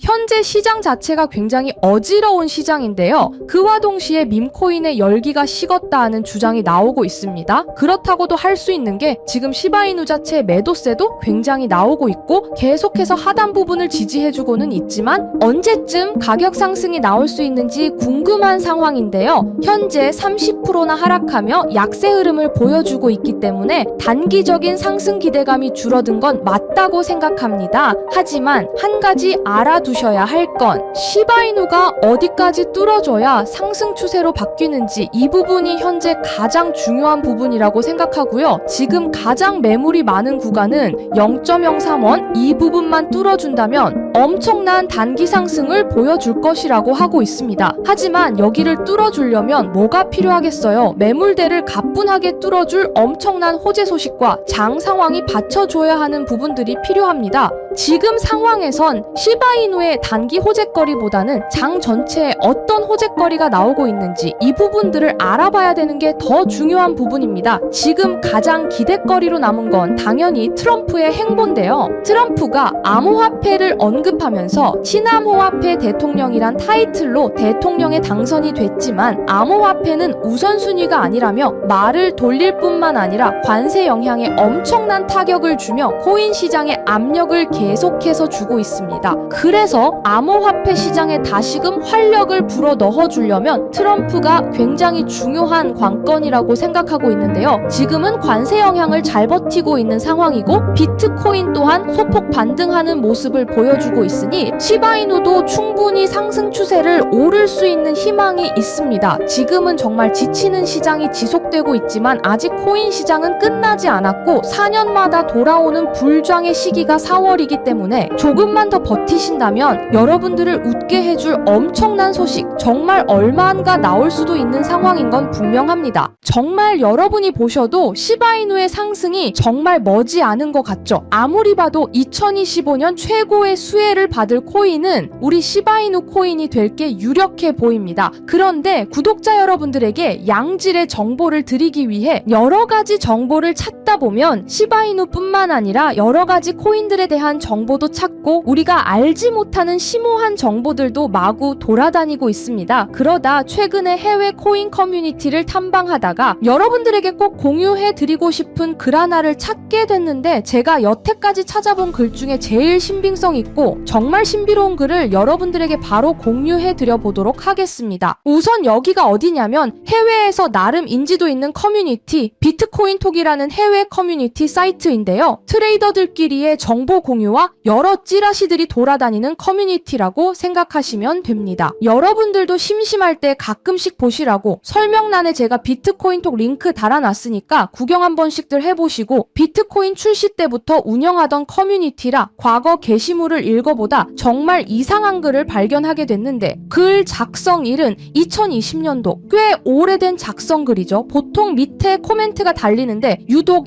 현재 시장 자체가 굉장히 어지러운 시장인데요. 그와 동시에 밈코인의 열기가 식었다 하는 주장이 나오고 있습니다. 그렇다고도 할 수 있는 게 지금 시바이누 자체의 매도세도 굉장히 나오고 있고 계속해서 하단 부분을 지지해주고는 있지만 언제쯤 가격 상승이 나올 수 있는지 궁금한 상황인데요. 현재 30%나 하락하며 약세 흐름을 보여주고 있기 때문에 단기적인 상승 기대감이 줄어든 건 맞다고 생각합니다. 하지만 한 가지 알아 두셔야 할 건 시바이누가 어디까지 뚫어줘야 상승 추세로 바뀌는지 이 부분이 현재 가장 중요한 부분이라고 생각하고요. 지금 가장 매물이 많은 구간은 0.03원 이 부분만 뚫어준다면 엄청난 단기 상승을 보여줄 것이라고 하고 있습니다. 하지만 여기를 뚫어주려면 뭐가 필요하겠어요? 매물대를 가뿐하게 뚫어줄 엄청난 호재 소식과 장 상황이 받쳐줘야 하는 부분들이 필요합니다. 지금 상황에선 시바이누 의 단기 호재거리보다는 장 전체에 어떤 호재거리가 나오고 있는지 이 부분들을 알아봐야 되는 게 더 중요한 부분입니다. 지금 가장 기대거리로 남은 건 당연히 트럼프의 행보인데요. 트럼프가 암호화폐를 언급하면서 친암호화폐 대통령이란 타이틀로 대통령에 당선이 됐지만 암호화폐는 우선순위가 아니라며 말을 돌릴 뿐만 아니라 관세 영향에 엄청난 타격을 주며 코인 시장에 압력을 계속해서 주고 있습니다. 그래 서 암호화폐 시장에 다시금 활력을 불어 넣어주려면 트럼프가 굉장히 중요한 관건이라고 생각하고 있는데요. 지금은 관세 영향을 잘 버티고 있는 상황이고 비트코인 또한 소폭 반등하는 모습을 보여주고 있으니 시바이누도 충분히 상승 추세를 오를 수 있는 희망이 있습니다. 지금은 정말 지치는 시장이 지속 되고 있지만 아직 코인 시장은 끝나지 않았고 4년마다 돌아오는 불장의 시기가 4월이기 때문에 조금만 더 버티신다면 여러분들을 웃게 해줄 엄청난 소식 정말 얼마 안가 나올 수도 있는 상황인 건 분명합니다. 정말 여러분이 보셔도 시바이누의 상승이 정말 머지 않은 것 같죠? 아무리 봐도 2025년 최고의 수혜를 받을 코인은 우리 시바이누 코인이 될 게 유력해 보입니다. 그런데 구독자 여러분들에게 양질의 정보를 드리기 위해 여러 가지 정보를 찾 다 보면 시바이누뿐만 아니라 여러 가지 코인들에 대한 정보도 찾고 우리가 알지 못하는 심오한 정보들도 마구 돌아다니고 있습니다. 그러다 최근에 해외 코인 커뮤니티를 탐방하다가 여러분들에게 꼭 공유해 드리고 싶은 글 하나를 찾게 됐는데 제가 여태까지 찾아본 글 중에 제일 신빙성 있고 정말 신비로운 글을 여러분들에게 바로 공유해 드려 보도록 하겠습니다. 우선 여기가 어디냐면 해외에서 나름 인지도 있는 커뮤니티 비트코인 톡이라는 해외 커뮤니티 사이트인데요. 트레이더들끼리의 정보 공유와 여러 찌라시들이 돌아다니는 커뮤니티라고 생각하시면 됩니다. 여러분들도 심심할 때 가끔씩 보시라고 설명란에 제가 비트코인 톡 링크 달아놨으니까 구경 한 번씩들 해보시고 비트코인 출시 때부터 운영하던 커뮤니티라 과거 게시물을 읽어보다 정말 이상한 글을 발견하게 됐는데 글 작성일은 2020년도 꽤 오래된 작성 글이죠. 보통 밑에 코멘트가 달리는데 유독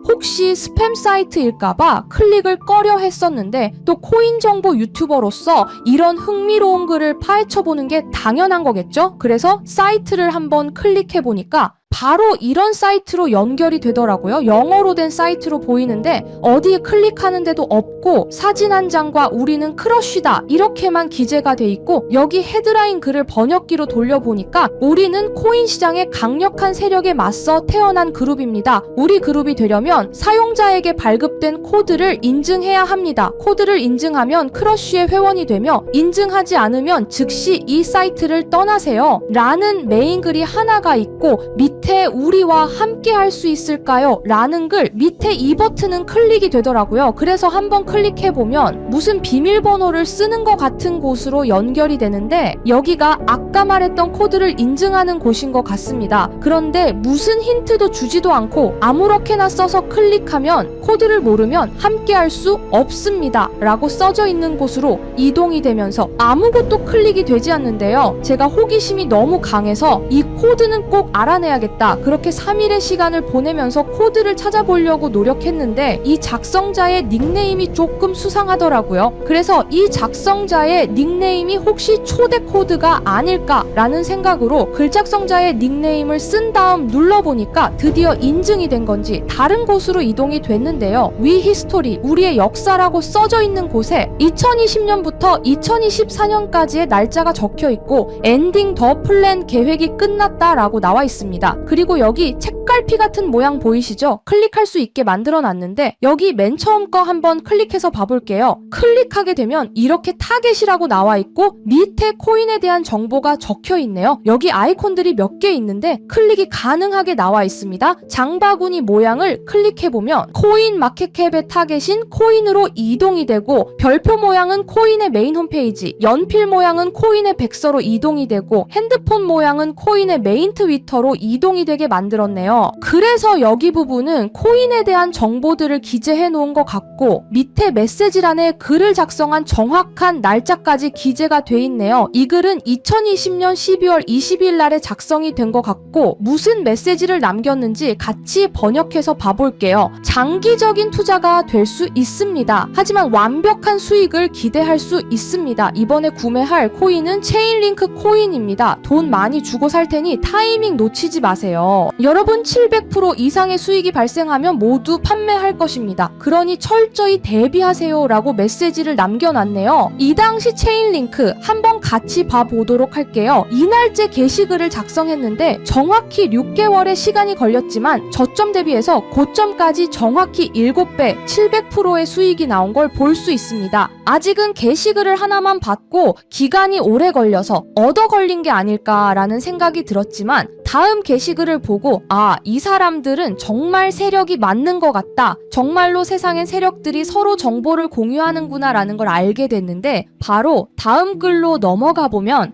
혹시 스팸 사이트일까봐 클릭을 꺼려 했었는데 또 코인 정보 유튜버로서 이런 흥미로운 글을 파헤쳐보는 게 당연한 거겠죠? 그래서 사이트를 한번 클릭해 보니까 바로 이런 사이트로 연결이 되더라고요. 영어로 된 사이트로 보이는데 어디에 클릭하는데도 없고 사진 한 장과 우리는 크러쉬다 이렇게만 기재가 돼 있고 여기 헤드라인 글을 번역기로 돌려보니까 우리는 코인 시장의 강력한 세력에 맞서 태어난 그룹입니다. 우리 그룹이 되려면 사용자에게 발급된 코드를 인증해야 합니다. 코드를 인증하면 크러쉬의 회원이 되며 인증하지 않으면 즉시 이 사이트를 떠나세요. 라는 메인 글이 하나가 있고 밑에 우리와 함께 할 수 있을까요? 라는 글 밑에 이 버튼은 클릭이 되더라고요. 그래서 한번 클릭해 보면 무슨 비밀번호를 쓰는 것 같은 곳으로 연결이 되는데 여기가 아까 말했던 코드를 인증하는 곳인 것 같습니다. 그런데 무슨 힌트도 주지도 않고 아무렇게나 써서 클릭하면 코드를 모르면 함께 할 수 없습니다. 라고 써져 있는 곳으로 이동이 되면서 아무것도 클릭이 되지 않는데요. 제가 호기심이 너무 강해서 이 코드는 꼭 알아내야겠다. 봐야겠다. 그렇게 3일의 시간을 보내면서 코드를 찾아보려고 노력했는데 이 작성자의 닉네임이 조금 수상하더라고요. 그래서 이 작성자의 닉네임이 혹시 초대 코드가 아닐까라는 생각으로 글작성자의 닉네임을 쓴 다음 눌러보니까 드디어 인증이 된 건지 다른 곳으로 이동이 됐는데요. 위 히스토리, 우리의 역사라고 써져 있는 곳에 2020년부터 2024년까지의 날짜가 적혀 있고 엔딩 더 플랜 계획이 끝났다라고 나와 있습니다. 그리고 여기 책 갈피 같은 모양 보이시죠? 클릭할 수 있게 만들어 놨는데 여기 맨 처음 거 한번 클릭해서 봐볼게요. 클릭하게 되면 이렇게 타겟이라고 나와 있고 밑에 코인에 대한 정보가 적혀 있네요. 여기 아이콘들이 몇 개 있는데 클릭이 가능하게 나와 있습니다. 장바구니 모양을 클릭해보면 코인 마켓캡의 타겟인 코인으로 이동이 되고 별표 모양은 코인의 메인 홈페이지, 연필 모양은 코인의 백서로 이동이 되고 핸드폰 모양은 코인의 메인 트위터로 이동이 되게 만들었네 요. 그래서 여기 부분은 코인에 대한 정보들을 기재해 놓은 것 같고 밑에 메시지란에 글을 작성한 정확한 날짜까지 기재가 돼 있네요. 이 글은 2020년 12월 20일 날에 작성이 된 것 같고 무슨 메시지를 남겼는지 같이 번역해서 봐볼게요. 장기적인 투자가 될 수 있습니다. 하지만 완벽한 수익을 기대할 수 있습니다. 이번에 구매할 코인은 체인링크 코인입니다. 돈 많이 주고 살 테니 타이밍 놓치지 마세요. 여러분 700% 이상의 수익이 발생하면 모두 판매할 것입니다. 그러니 철저히 대비하세요 라고 메시지를 남겨놨네요. 이 당시 체인링크 한번 같이 봐보도록 할게요. 이날째 게시글을 작성했는데 정확히 6개월의 시간이 걸렸지만 저점 대비해서 고점까지 정확히 7배 700%의 수익이 나온 걸 볼 수 있습니다. 아직은 게시글을 하나만 받고 기간이 오래 걸려서 얻어 걸린 게 아닐까라는 생각이 들었지만 다음 게시글을 보고 아, 이 사람들은 정말 세력이 맞는 것 같다. 정말로 세상엔 세력들이 서로 정보를 공유하는구나라는 걸 알게 됐는데 바로 다음 글로 넘어가 보면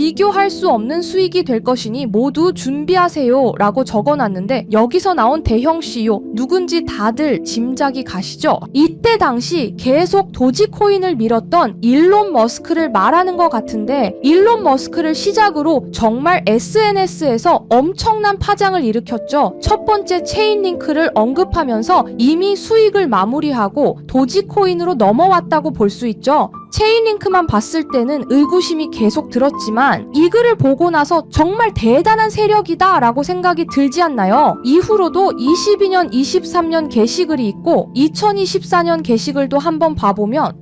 교할 수 없는 수익이 될 것이니 모두 준비하세요 라고 적어놨는데 여기서 나온 대형 CEO 누군지 다들 짐작이 가시죠? 이때 당시 계속 도지코인을 밀었던 일론 머스크를 말하는 것 같은데 일론 머스크를 시작으로 정말 SNS에서 엄청난 파장을 일으켰죠. 첫 번째 체인 링크를 언급하면서 이미 수익을 마무리하고 도지코인으로 넘어왔다고 볼 수 있죠. 체인링크만 봤을 때는 의구심이 계속 들었지만 이 글을 보고 나서 정말 대단한 세력이다 라고 생각이 들지 않나요? 이후로도 22년, 23년 게시글이 있고 2024년 게시글도 한번 봐보면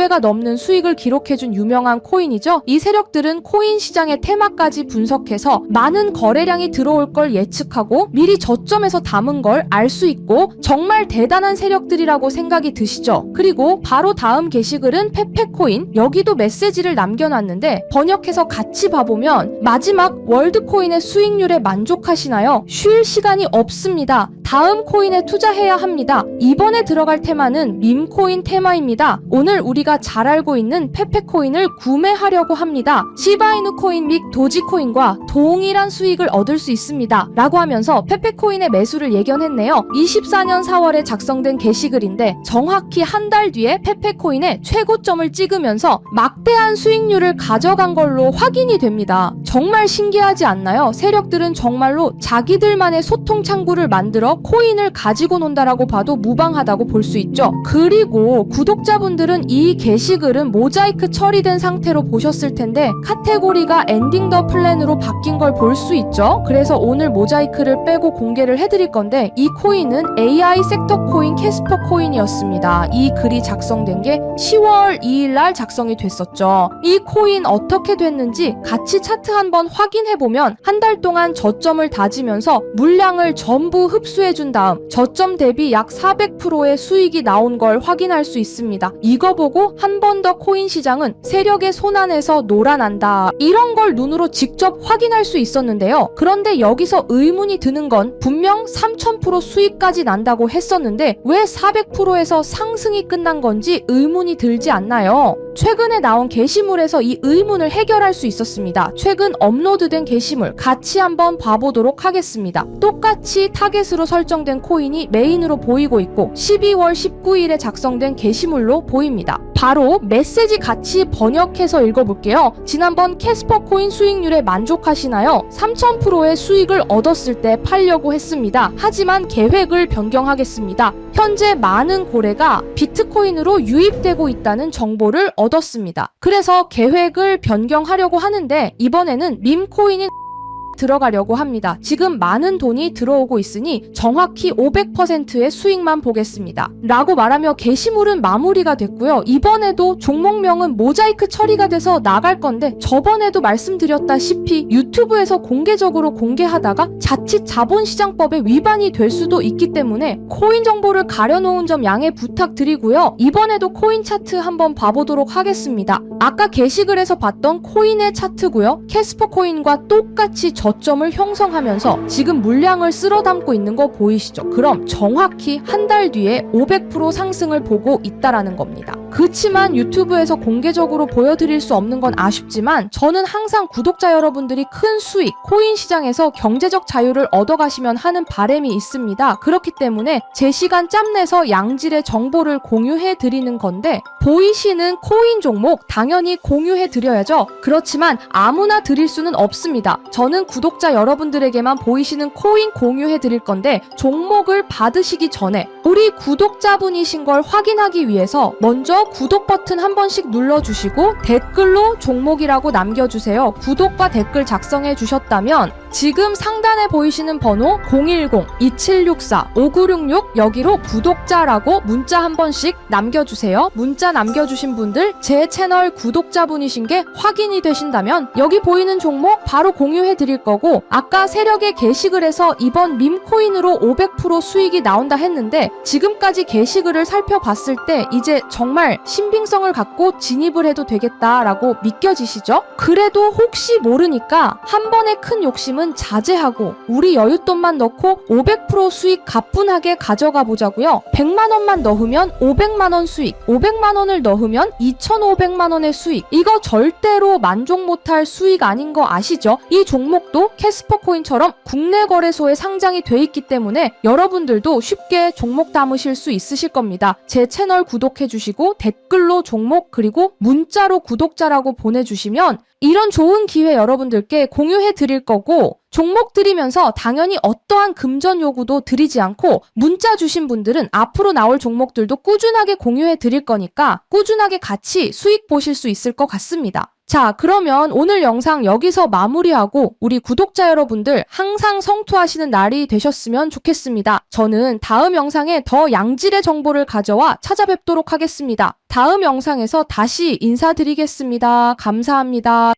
10배가 넘는 수익을 기록해준 유명한 코인이죠. 이 세력들은 코인 시장의 테마까지 분석해서 많은 거래량이 들어올 걸 예측하고 미리 저점에서 담은 걸 알 수 있고 정말 대단한 세력들이라고 생각이 드시죠. 그리고 바로 다음 게시글은 페페코인 여기도 메시지를 남겨놨는데 번역해서 같이 봐보면 마지막 월드코인의 수익률에 만족하시나요? 쉴 시간이 없습니다. 다음 코인에 투자해야 합니다. 이번에 들어갈 테마는 밈코인 테마입니다. 오늘 우리가 잘 알고 있는 페페코인을 구매하려고 합니다. 시바이누 코인 및 도지코인과 동일한 수익을 얻을 수 있습니다. 라고 하면서 페페코인의 매수를 예견했네요. 24년 4월에 작성된 게시글인데 정확히 한 달 뒤에 페페코인의 최고점을 찍으면서 막대한 수익률을 가져간 걸로 확인이 됩니다. 정말 신기하지 않나요? 세력들은 정말로 자기들만의 소통 창구를 만들어 코인을 가지고 논다라고 봐도 무방하다고 볼 수 있죠. 그리고 구독자분들은 이 게시글은 모자이크 처리된 상태로 보셨을 텐데 카테고리가 엔딩 더 플랜으로 바뀐 걸 볼 수 있죠. 그래서 오늘 모자이크를 빼고 공개를 해드릴 건데 이 코인은 AI 섹터 코인 캐스퍼 코인이었습니다. 이 글이 작성된 게 10월 2일 날 작성이 됐었죠. 이 코인 어떻게 됐는지 같이 차트 한번 확인해 보면 한 달 동안 저점을 다지면서 물량을 전부 흡수해 준 다음 저점 대비 약 400%의 수익이 나온 걸 확인할 수 있습니다. 이거 보고 한 번 더 코인 시장은 세력의 손안에서 놀아난다. 이런 걸 눈으로 직접 확인할 수 있었는데요. 그런데 여기서 의문이 드는 건 분명 3000% 수익까지 난다고 했었는데 왜 400%에서 상승이 끝난 건지 의문이 들지 않나요? 최근에 나온 게시물에서 이 의문을 해결할 수 있었습니다. 최근 업로드된 게시물 같이 한번 봐보도록 하겠습니다. 똑같이 타겟으로 설 정된 코인이 메인으로 보이고 있고 12월 19일에 작성된 게시물로 보입니다. 바로 메시지 같이 번역해서 읽어볼게요. 지난번 캐스퍼 코인 수익률에 만족하시나요? 3000%의 수익을 얻었을 때 팔려고 했습니다. 하지만 계획을 변경하겠습니다. 현재 많은 고래가 비트코인으로 유입되고 있다는 정보를 얻었습니다. 그래서 계획을 변경하려고 하는데 이번에는 밈코인인 들어가려고 합니다. 지금 많은 돈이 들어오고 있으니 정확히 500%의 수익만 보겠습니다. 라고 말하며 게시물은 마무리가 됐고요. 이번에도 종목명은 모자이크 처리가 돼서 나갈 건데 저번에도 말씀드렸다시피 유튜브에서 공개적으로 공개하다가 자칫 자본시장법에 위반이 될 수도 있기 때문에 코인 정보를 가려놓은 점 양해 부탁드리고요. 이번에도 코인 차트 한번 봐보도록 하겠습니다. 아까 게시글에서 봤던 코인의 차트고요. 캐스퍼 코인과 똑같이 저 점을 형성하면서 지금 물량을 쓸어 담고 있는 거 보이시죠? 그럼 정확히 한 달 뒤에 500% 상승을 보고 있다라는 겁니다. 그치만 유튜브에서 공개적으로 보여드릴 수 없는 건 아쉽지만 저는 항상 구독자 여러분들이 큰 수익, 코인 시장에서 경제적 자유를 얻어가시면 하는 바람이 있습니다. 그렇기 때문에 제 시간 짬내서 양질의 정보를 공유해 드리는 건데 보이시는 코인 종목 당연히 공유해 드려야죠. 그렇지만 아무나 드릴 수는 없습니다. 저는 구 독자 여러분들에게만 보이시는 코인 공유해 드릴 건데 종목을 받으시기 전에 우리 구독자분이신 걸 확인하기 위해서 먼저 구독 버튼 한 번씩 눌러주시고 댓글로 종목이라고 남겨주세요. 구독과 댓글 작성해 주셨다면 지금 상단에 보이시는 번호 010-2764-5966 여기로 구독자라고 문자 한 번씩 남겨주세요. 문자 남겨주신 분들 제 채널 구독자분이신 게 확인이 되신다면 여기 보이는 종목 바로 공유해 드릴 거고 아까 세력의 게시글에서 이번 밈코인으로 500% 수익이 나온다 했는데 지금까지 게시글을 살펴봤을 때 이제 정말 신빙성을 갖고 진입을 해도 되겠다라고 믿겨지시죠? 그래도 혹시 모르니까 한 번의 큰 욕심은 자제하고 우리 여윳돈만 넣고 500% 수익 가뿐하게 가져가 보자고요. 100만 원만 넣으면 500만 원 수익, 500만 원을 넣으면 2,500만 원의 수익. 이거 절대로 만족 못할 수익 아닌 거 아시죠? 이 종목도 캐스퍼 코인처럼 국내 거래소에 상장이 돼 있기 때문에 여러분들도 쉽게 종목 담으실 수 있으실 겁니다. 제 채널 구독해 주시고 댓글로 종목 그리고 문자로 구독자라고 보내주시면 이런 좋은 기회 여러분들께 공유해 드릴 거고 종목 드리면서 당연히 어떠한 금전 요구도 드리지 않고 문자 주신 분들은 앞으로 나올 종목들도 꾸준하게 공유해 드릴 거니까 꾸준하게 같이 수익 보실 수 있을 것 같습니다. 자, 그러면 오늘 영상 여기서 마무리하고 우리 구독자 여러분들 항상 성투하시는 날이 되셨으면 좋겠습니다. 저는 다음 영상에 더 양질의 정보를 가져와 찾아뵙도록 하겠습니다. 다음 영상에서 다시 인사드리겠습니다. 감사합니다.